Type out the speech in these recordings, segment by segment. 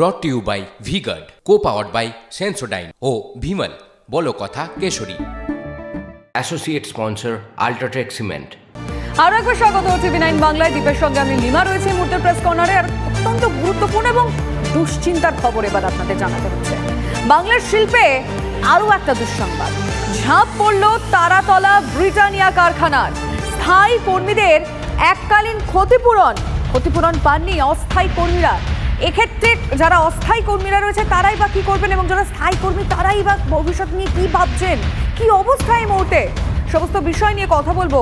Brought to you by V Guard co powered by Sensodyne ও ভিমল বলো কথা কেশরী। Associate sponsor UltraTech cement আরও একবার স্বাগত হচ্ছে বিনাইন বাংলায়। দীপের সঙ্গে আমি লিমা রয়েছে এই মুহূর্তে প্রেস কর্নারে আর অত্যন্ত গুরুত্বপূর্ণ এবং দুশ্চিন্তার খবর এবার আপনাদের জানাতে হচ্ছে। বাংলার শিল্পে আরও একটা দুঃসংবাদ। ঝাঁপ পড়ল তারাতলা ব্রিটানিয়া কারখানার। স্থায়ী কর্মীদের এককালীন ক্ষতিপূরণ। ক্ষতিপূরণ পাননি অস্থায়ী কর্মীরা। এক্ষেত্রে যারা অস্থায়ী কর্মীরা রয়েছে, তারাই বা কি করবেন এবং যারা স্থায়ী কর্মী, তারাই বা ভবিষ্যৎ নিয়ে কি ভাবছেন? কি অবস্থা এই মুহূর্তে? সমস্ত বিষয় নিয়ে কথা বলব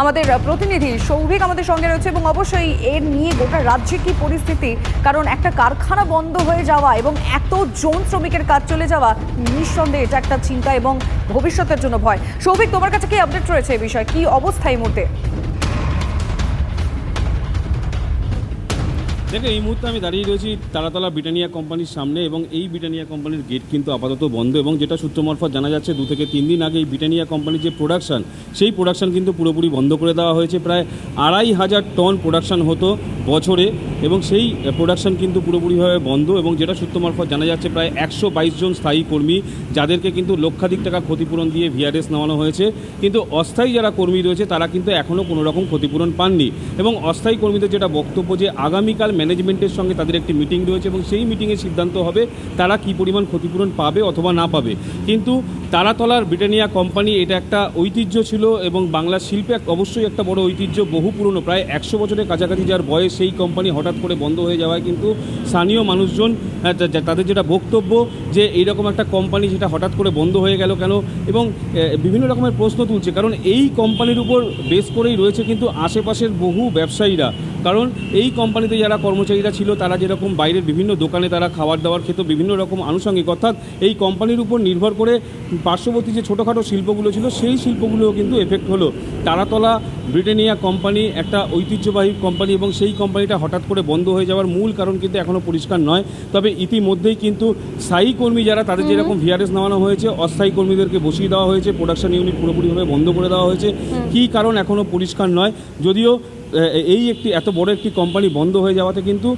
আমাদের প্রতিনিধি সৌভিক আমাদের সঙ্গে রয়েছে এবং অবশ্যই এর নিয়ে গোটা রাজ্যে কি পরিস্থিতি? কারণ একটা কারখানা বন্ধ হয়ে যাওয়া এবং এত জন শ্রমিকের কাজ চলে যাওয়া নিঃসন্দেহে এটা একটা চিন্তা এবং ভবিষ্যতের জন্য ভয়। সৌভিক, তোমার কাছে কি আপডেট রয়েছে এই বিষয়ে? কি অবস্থা এই মুহূর্তে? দেখো, এই মুহূর্তে আমি দাঁড়িয়ে রয়েছি তারাতলা ব্রিটানিয়া কোম্পানির সামনে এবং এই ব্রিটানিয়া কোম্পানির গেট কিন্তু আপাতত বন্ধ এবং যেটা সূত্র মারফত জানা যাচ্ছে, দু থেকে তিন দিন আগে এই ব্রিটানিয়া কোম্পানির যে প্রোডাকশন সেই প্রোডাকশন কিন্তু পুরোপুরি বন্ধ করে দেওয়া হয়েছে। প্রায় আড়াই হাজার টন প্রোডাকশন হতো বছরে এবং সেই প্রোডাকশন কিন্তু পুরোপুরিভাবে বন্ধ এবং যেটা সূত্র মারফত জানা যাচ্ছে, প্রায় একশো বাইশ জন স্থায়ী কর্মী যাদেরকে কিন্তু লক্ষাধিক টাকা ক্ষতিপূরণ দিয়ে ভিআরএস নেওয়ানো হয়েছে। কিন্তু অস্থায়ী যারা কর্মী রয়েছে, তারা কিন্তু এখনও কোনো রকম ক্ষতিপূরণ পাননি এবং অস্থায়ী কর্মীদের যেটা বক্তব্য যে আগামীকাল ম্যানেজমেন্টের সঙ্গে তাদের একটি মিটিং রয়েছে এবং সেই মিটিংয়ে সিদ্ধান্ত হবে তারা কী পরিমাণ ক্ষতিপূরণ পাবে অথবা না পাবে। কিন্তু তারাতলার ব্রিটানিয়া কোম্পানি এটা একটা ঐতিহ্য ছিল এবং বাংলা শিল্পে অবশ্যই একটা বড় ঐতিহ্য বহু পুরনো প্রায় একশো বছরের কাছাকাছি যার বয়স সেই কোম্পানি হঠাৎ করে বন্ধ হয়ে যাওয়ায় কিন্তু স্থানীয় মানুষজন আহ, যা- যা- তাদের যেটা বক্তব্য যে এইরকম একটা কোম্পানি সেটা হঠাৎ করে বন্ধ হয়ে গেল কেন এবং বিভিন্ন রকমের প্রশ্ন তুলছে। কারণ এই কোম্পানির উপর বেস করেই রয়েছে কিন্তু আশেপাশের বহু ব্যবসায়ীরা। কারণ এই কোম্পানিতে যারা কর্মচারীরা ছিল তারা যেরকম বাইরের বিভিন্ন দোকানে তারা খাবার দাবার খেত বিভিন্ন রকম আনুষঙ্গিক অর্থাৎ এই কোম্পানির উপর নির্ভর করে পার্শ্ববর্তী যে ছোটোখাটো শিল্পগুলো ছিল সেই শিল্পগুলোও কিন্তু এফেক্ট হলো। তারাতলা ব্রিটেনিয়া কোম্পানি একটা ঐতিহ্যবাহী কোম্পানি এবং সেই কোম্পানিটা হঠাৎ করে বন্ধ হয়ে যাওয়ার মূল কারণ কিন্তু এখনও পরিষ্কার নয়। তবে ইতিমধ্যেই কিন্তু স্থায়ী কর্মী যারা তাদের যেরকম ভিআরএস নেওয়ানো হয়েছে অস্থায়ী কর্মীদেরকে বসিয়ে দেওয়া হয়েছে প্রোডাকশন ইউনিট পুরোপুরিভাবে বন্ধ করে দেওয়া হয়েছে। কী কারণ এখনও পরিষ্কার নয়। যদিও এই একটি এত বড় একটি কোম্পানি বন্ধ হয়ে যাওয়াতে কিন্তু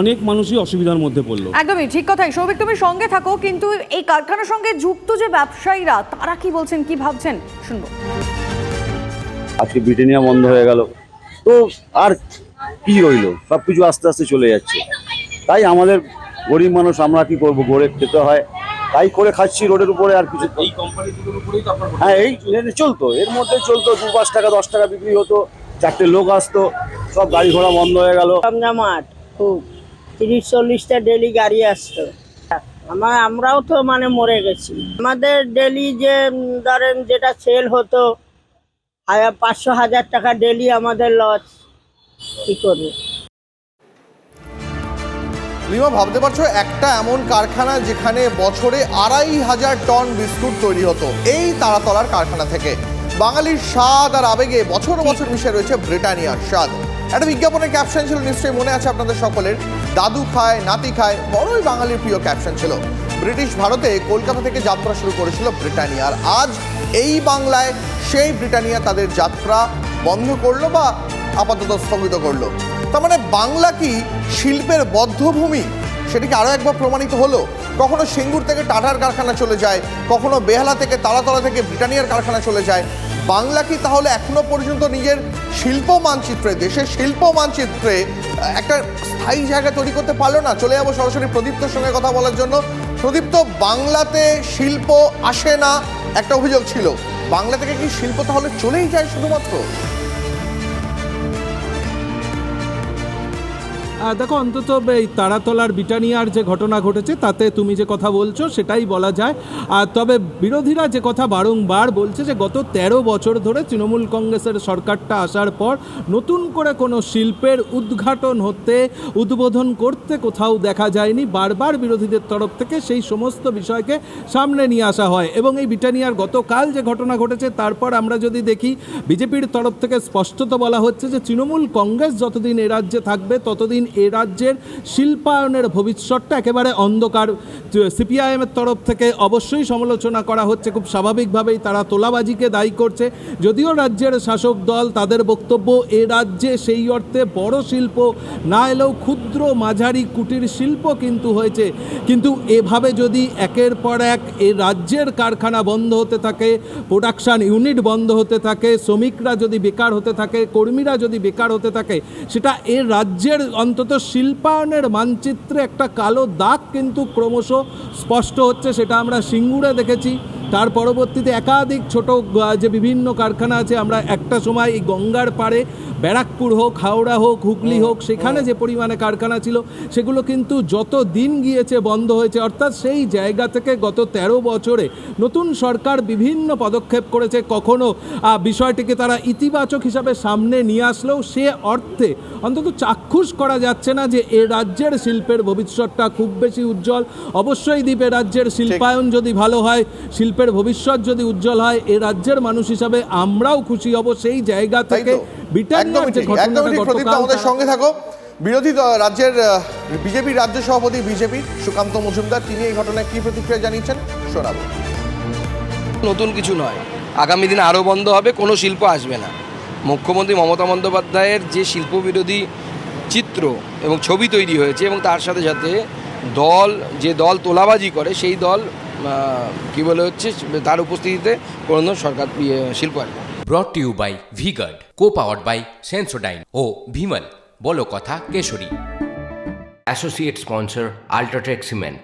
অনেক মানুষই অসুবিধার মধ্যে পড়ল। একদমই ঠিক কথাই। সৌভিক তুমি সঙ্গে থাকো কিন্তু এই কারখানার সঙ্গে যুক্ত যে ব্যবসায়ীরা তারা কি বলছেন কি ভাবছেন? শুনব। আজকে ব্রিটেনিয়া বন্ধ হয়ে গেল। তো আর কি রইল? সব কিছু আস্তে আস্তে চলে যাচ্ছে। তাই আমাদের গরিব মানুষ আমরা কি করব? গড়ে খেতে হয়। তাই করে খাচ্ছি রোডের উপরে আর কিছু এই কোম্পানিগুলোর উপরেই তো আপনার হ্যাঁ এই চলতো। এর মধ্যে চলতো দু পাঁচ টাকা দশ টাকা বিক্রি হতো। চারটে লোক আসতো সব গাড়ি ঘোড়া বন্ধ হয়ে গেল। জমজমাট খুব। তিরিশ চল্লিশটা ডেলি গাড়ি আসতো। আমার আমরাও তো মানে মরে গেছি। আমাদের ডেলি যে ধরেন যেটা সেল হতো হাজার পাঁচশো হাজার টাকা ডেলি আমাদের লস কি করবে? লিমা ভাবতে পারছ একটা এমন কারখানা যেখানে বছরে আড়াই হাজার টন বিস্কুট তৈরি হতো? এই তারাতলার কারখানা থেকে। বাঙালির স্বাদ আর আবেগে বছর বছর মিশে রয়েছে ব্রিটানিয়ার স্বাদ। একটা বিজ্ঞাপনের ক্যাপশন ছিল নিশ্চয়ই মনে আছে আপনাদের সকলের। দাদু খায় নাতি খায় বড়ই বাঙালির প্রিয় ক্যাপশন ছিল। ব্রিটিশ ভারতে কলকাতা থেকে যাত্রা শুরু করেছিল ব্রিটানিয়া। আর আজ এই বাংলায় সেই ব্রিটানিয়া তাদের যাত্রা বন্ধ করল বা আপাতত স্থগিত করল। তার মানে বাংলা কি শিল্পের বদ্ধভূমি? সেটি কি আরও একবার প্রমাণিত হলো? কখনো সিঙ্গুর থেকে টাটার কারখানা চলে যায়, কখনো বেহালা থেকে তারাতলা থেকে ব্রিটানিয়ার কারখানা চলে যায়। বাংলা কি তাহলে এখনও পর্যন্ত নিজের শিল্প মানচিত্রে, দেশের শিল্প মানচিত্রে একটা স্থায়ী জায়গা তৈরি করতে পারল না? চলে যাব সরাসরি প্রদীপ্তর সঙ্গে কথা বলার জন্য। প্রদীপ্ত, বাংলাতে শিল্প আসে না, একটা অভিযোগ ছিল। বাংলা থেকে কি শিল্প তাহলে চলেই যায় শুধুমাত্র? দেখো, অন্তত এই তারাতলার বিটানিয়ার যে ঘটনা ঘটেছে, তাতে তুমি যে কথা বলছো, সেটাই বলা যায়। আর তবে বিরোধীরা যে কথা বারংবার বলছে যে, গত ১৩ বছর ধরে তৃণমূল কংগ্রেসের সরকারটা আসার পর নতুন করে কোনো শিল্পের উদ্ঘাটন হতে, উদ্বোধন করতে কোথাও দেখা যায়নি। বারবার বিরোধীদের তরফ থেকে সেই সমস্ত বিষয়কে সামনে নিয়ে আসা হয়। এবং এই ব্রিটানিয়ার গতকাল যে ঘটনা ঘটেছে, তারপর আমরা যদি দেখি, বিজেপির তরফ থেকে স্পষ্টত বলা হচ্ছে যে, তৃণমূল কংগ্রেস যতদিন এ রাজ্যে থাকবে, ততদিন এ রাজ্যের শিল্পায়নের ভবিষ্যৎটা একেবারে অন্ধকার। সিপিআইএমের তরফ থেকে অবশ্যই সমালোচনা করা হচ্ছে, খুব স্বাভাবিকভাবেই তারা তোলাবাজিকে দায়ী করছে। যদিও রাজ্যের শাসক দল তাদের বক্তব্য, এ রাজ্যে সেই অর্থে বড় শিল্প, না এলেও ক্ষুদ্র মাঝারি কুটির শিল্প কিন্তু হয়েছে। কিন্তু এভাবে যদি একের পর এক এ রাজ্যের কারখানা বন্ধ হতে থাকে, প্রোডাকশন ইউনিট বন্ধ হতে থাকে, শ্রমিকরা যদি বেকার হতে থাকে, কর্মীরা যদি বেকার হতে থাকে, সেটা এ রাজ্যের অন্তত শিল্পায়নের মানচিত্রে একটা কালো দাগ কিন্তু ক্রমশ স্পষ্ট হচ্ছে সেটা আমরা সিঙ্গুরে দেখেছি। তার পরবর্তীতে একাধিক ছোট যে বিভিন্ন কারখানা আছে আমরা একটা সময় এই গঙ্গার পাড়ে ব্যারাকপুর হোক হাওড়া হোক হুগলি হোক সেখানে যে পরিমাণে কারখানা ছিল সেগুলো কিন্তু যত দিন গিয়েছে বন্ধ হয়েছে অর্থাৎ সেই জায়গা থেকে গত ১৩ বছরে নতুন সরকার বিভিন্ন পদক্ষেপ করেছে কখনো বিষয়টিকে তারা ইতিবাচক হিসাবে সামনে নিয়ে আসলেও সে অর্থে অন্তত চাক্ষুষ করা যাচ্ছে না যে এ রাজ্যের শিল্পের ভবিষ্যৎটা খুব বেশি উজ্জ্বল। অবশ্যই দ্বীপে রাজ্যের শিল্পায়ন যদি ভালো হয় শিল্পের ভবিষ্যৎ যদি উজ্জ্বল হয় এ রাজ্যের মানুষ হিসাবে আমরাও খুশি হব সেই জায়গা থেকে। আমাদের সঙ্গে থাকো। বিরোধী দল- রাজ্যের বিজেপির রাজ্য সভাপতি বিজেপির সুকান্ত মজুমদার তিনি এই ঘটনায় কি প্রতিক্রিয়া জানিয়েছেন? শোনাবো। নতুন কিছু নয়। আগামী দিনে আরও বন্ধ হবে কোনো শিল্প আসবে না। মুখ্যমন্ত্রী মমতা বন্দ্যোপাধ্যায়ের যে শিল্প বিরোধী চিত্র এবং ছবি তৈরি হয়েছে এবং তার সাথে সাথে দল যে দল তোলাবাজি করে সেই দল কি বলে হচ্ছে তার উপস্থিতিতে কোনো সরকার ইয়ে, শিল্প আসবে brought to you by V Guard co powered by Sensodyne ও ভিমল বলো কথা Keshari. Associate sponsor UltraTech cement